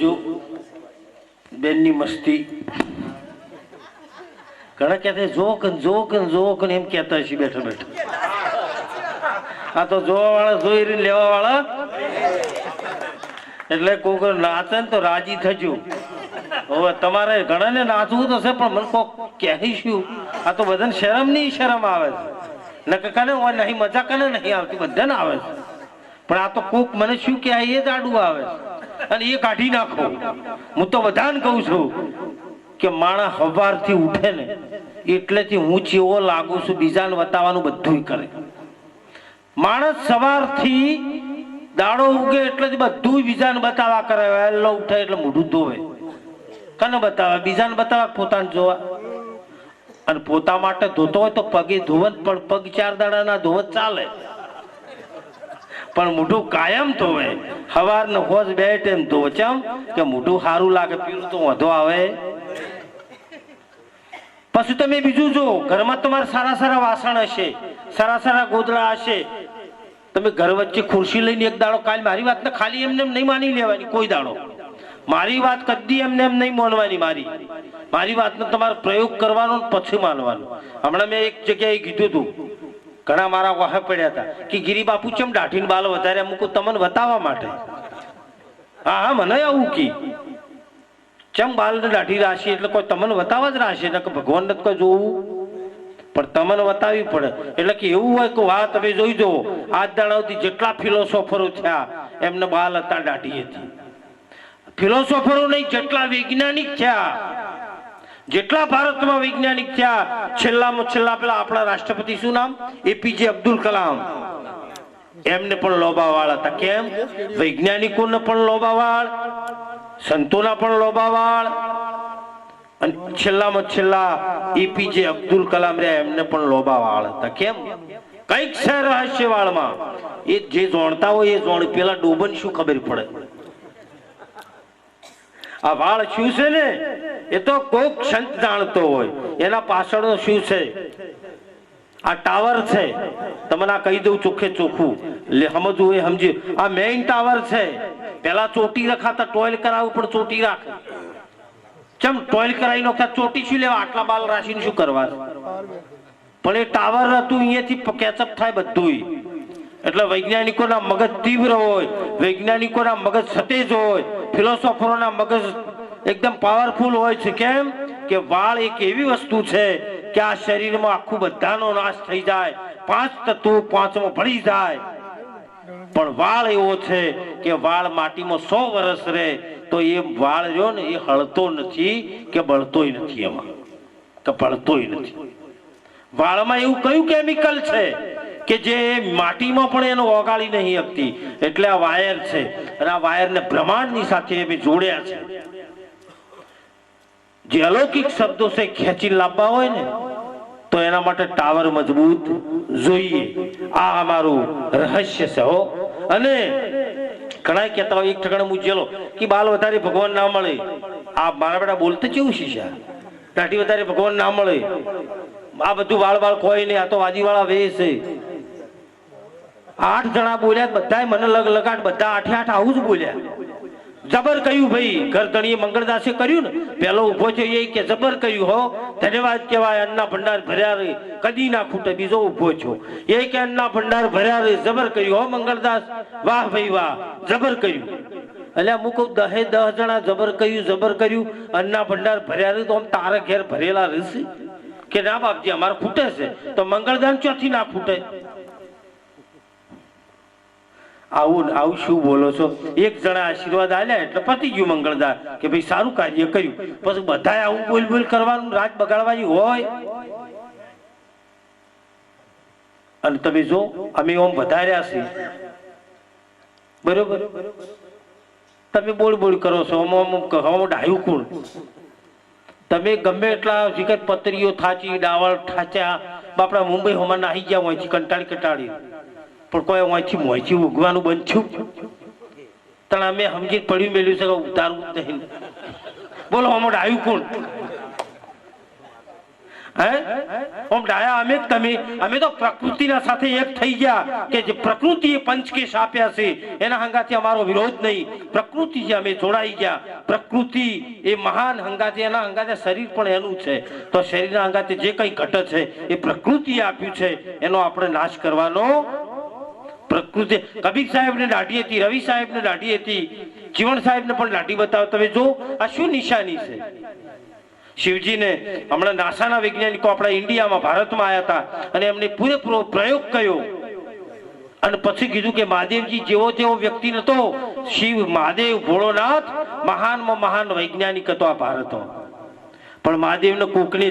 જોજો બેનની મસ્તી. ઘણા કહેતા જોક જોક જોક ને એમ કહેતા છે બેઠા બેઠા. આ તો જોવા વાળા જોઈ લેવા વાળા એટલે કોક નાચે તો રાજી થજો. હવે તમારે ઘણાને નાચવું તો છે, પણ મને કોક કહીશું આ તો બધાને શરમ નહીં, શરમ આવે છે. નકર કને હોય, નહીં, મજા કને નહીં આવતી, બધાને આવે છે. પણ આ તો કોક મને શું કહે એ જ આડું આવે છે. અને એ કાઢી નાખો. હું તો બધાને કહું છું કે માણસ હવારથી ઉઠે ને એટલેથી હું ચેવો લાગુ છું, બીજાને બતાવવાનું બધું કરે. માણસ સવારથી દાડો ઉગે એટલે બધું બીજાને બતાવા કરે. વહેલો ઉઠે એટલે મોઢું ધોવે. કને બતાવે? બીજાને બતાવે પોતાને જોવા? અને પોતા માટે ધોતો હોય તો પગે ધોવત પણ પગ ચાર દાડાના ધોવત ચાલે. પણ મોઢું કાયમ ધોવે. હવાર ને હોજ બે ટાઈમ ધોવે. ચમ? કે મોઢું સારું લાગે પીલું તો વધો આવે. પછી તમે બીજું જો ઘરમાં તમારે સારા સારા વાસણ હશે, સારા સારા ગોદડા હશે. તમે ઘર વચ્ચે ખુરશી લઈને એક દાડો કાલ મારી વાતને ખાલી એમને એમ નહીં માની લેવાની, કોઈ દાડો. મારી વાત કદી એમને એમ નહીં માનવાની મારી. મારી વાતનો તમારે પ્રયોગ કરવાનો પછી માનવાનો. હમણાં મેં એક જગ્યાએ કીધું હતું ઘણા મારા વાહ પડ્યા હતા કે ગીરી બાપુ ચમ દાઢીને બાલ વધારે મૂકું, તમને બતાવવા માટે. હા હા, મને આવું કી. ચમ બાલ દાઢી રાશી એટલે કોઈ તમને બતાવવા જ રાશે? એટલે કે ભગવાન ને કોઈ જોવું? પણ તમને બતાવવી પડે. એટલે કે એવું હોય કે વાહ તમે જોઈ જુઓ. આજ દાડાથી જેટલા ફિલોસોફરો થયા, એમને બાલ હતા, દાઢી હતી. ફિલોસોફરો નહીં, જેટલા વૈજ્ઞાનિક થયા જેટલા ભારતમાં વૈજ્ઞાનિક થયા, છેલ્લામાં છેલ્લા પેલા આપણા રાષ્ટ્રપતિ શું નામ? એપીજે અબ્દુલ કલામ. એમને પણ લોબાવાળ હતા. કેમ? વૈજ્ઞાનિકોને પણ લોબાવાળ, સંતોના પણ લોબાવાળ. અને છેલ્લામાં છેલ્લા એપીજે અબ્દુલ કલામ રહ્યા, એમને પણ લોબાવાળ હતા. કેમ? કંઈક છે રહસ્યવાળમાં. એ જે જોણતા હોય એ જોણ. પેલા ડોબન શું ખબર પડે? આ વાળ શું છે ને? એ તો કોક સંત જાણતો હોય. એના પાછળનો શું છે? આ ટાવર છે. તમને આ કહી દઉં ચોખ્ખે ચોખ્ખું. એટલે સમજવું એ સમજ્યું. આ મેઇન ટાવર છે. પેલા ચોટી રખાતા ટોયલ કરાવું પણ ચોટી રાખે. ચમ ટોયલ કરાવી નાખતા ચોટી શું લેવા? આટલા બાલ રાશિને શું કરવા? પણ એ ટાવર હતું, અહીંયાથી કેચઅપ થાય બધું એટલે વૈજ્ઞાનિકોના મગજ તીવ્ર હોય. વૈજ્ઞાનિકોના મગજ સતેજ હોય. ફિલોસોફરોના મગજ એકદમ પાવરફુલ હોય છે. કેમ? કે વાળ એક એવી વસ્તુ છે કે આ શરીરમાં આખું બધાનો નાશ થઈ જાય. પાંચ તત્વો પાંચમો ભળી જાય. પણ વાળ એવો છે કે વાળ માટીમાં સો વર્ષ રહે તો એ વાળ રહ્યો ને એ હળતો નથી કે બળતોય નથી એમાં. કે બળતોય નથી. વાળમાં એવું કયું કેમિકલ છે? કે જે માટીમાં પણ એનો ઓગાળી નહીં શકતી એટલે આ વાયર છે અને આ વાયરને બ્રહ્માંડની સાથે અમે જોડ્યા છે. જે અલૌકિક શબ્દો છે ખેંચી લાવવા હોય ને, તો એના માટે ટાવર મજબૂત જોઈએ. આ અમારું રહસ્ય છે હો. અને ઘણા કહેતા હોય, એક ઠકાણે મૂજેલો કે બાલ વધારે ભગવાન ના મળે. આ મારા બેટા બોલતા કેવું શીશા દાઢી વધારે ભગવાન ના મળે. આ બધું વાળ વાળ કોઈ નહીં, આ તો વાજીવાળા વે છે. આઠ જણા બોલ્યા બધાય મને લગ લગાટ બધા આઠે આઠ આવું જ બોલ્યા. જબર કહ્યું, ભાઈ, ઘરધણીએ મંગળદાસે કર્યું ને? પેલો ઊભો છે એ કે, જબર કહ્યું, હો, ધન્યવાદ કહેવાય, અન્ના ભંડાર ભર્યા રે, કદી ના ખૂટે. બીજો ઊભો છો એ કે, અન્ના ભંડાર ભર્યા રે, જબર કહ્યું, હો, મંગળદાસ, વાહ, ભાઈ, વાહ, જબર કહ્યું. એટલે અમુક દહે દહ જણા જબર કહ્યું, જબર કર્યું, અન્ના ભંડાર ભર્યા રે, તો આમ તારા ઘેર ભરેલા રહેશે? કે ના બાપજી, અમારે ખૂટે છે? તો મંગળદાન ચોથી ના ખૂટે? આવું આવું શું બોલો છો? એક જણા આશીર્વાદ આલ્યા એટલે પતી ગયું મંગળદાર કે ભાઈ સારું કાર્ય કર્યું. પછી બધા આવું બોલ બોલ કરવાનું, રાત બગાડવાની હોય. અને તમે જો, અમે ઓમ વધાર્યા છીએ. બરોબર? તમે બોલ બોલ કરો છો ડાયું કોણ તમે ગમે એટલા વિગત પતરીઓ થાચી, ડાવળ થાચ્યા, બાપડા મુંબઈ હોમાં નાહી ગયા હોય છે કંટાળી કંટાળી પણ કોઈ અહીંથી મોંથી ઉગવાનું બંધ છું તણ અમે સમજી પડ્યું મેળ્યું છે ઉતારવું જ નહીં. બોલો, આમાં આવ્યું કોણ? ડાયા અમે તમે. અમે તો પ્રકૃતિના સાથે એક થઈ ગયા કે જે પ્રકૃતિએ પંચકેશ આપ્યા છે, એના હંગાથી અમારો વિરોધ નહીં. પ્રકૃતિ જે અમે જોડાઈ ગયા, પ્રકૃતિ એ મહાન હંગાથી એના હંગાથી શરીર પણ એનું છે. તો શરીરના હંગાથી જે કંઈ ઘટ છે, એ પ્રકૃતિએ આપ્યું છે, એનો આપણે નાશ કરવાનો પ્રકૃતિ. કબીર સાહેબને દાઢી હતી, રવિ સાહેબને દાઢી હતી જીવણ સાહેબને પણ દાઢી બતાવો. તમે જો, આ શું નિશાની છે? શિવજીને હમણાં નાસાના વૈજ્ઞાનિકો આપણા ઇન્ડિયામાં, ભારતમાં આવ્યા હતા અને એમને પૂરેપૂરો પ્રયોગ કર્યો. અને પછી કીધું કે મહાદેવજી, જેવો તેવો વ્યક્તિ નતો, શિવ મહાદેવ, ભોળોનાથ, મહાનમાં મહાન વૈજ્ઞાનિક હતો આ ભારતમાં પણ મહાદેવને કોકની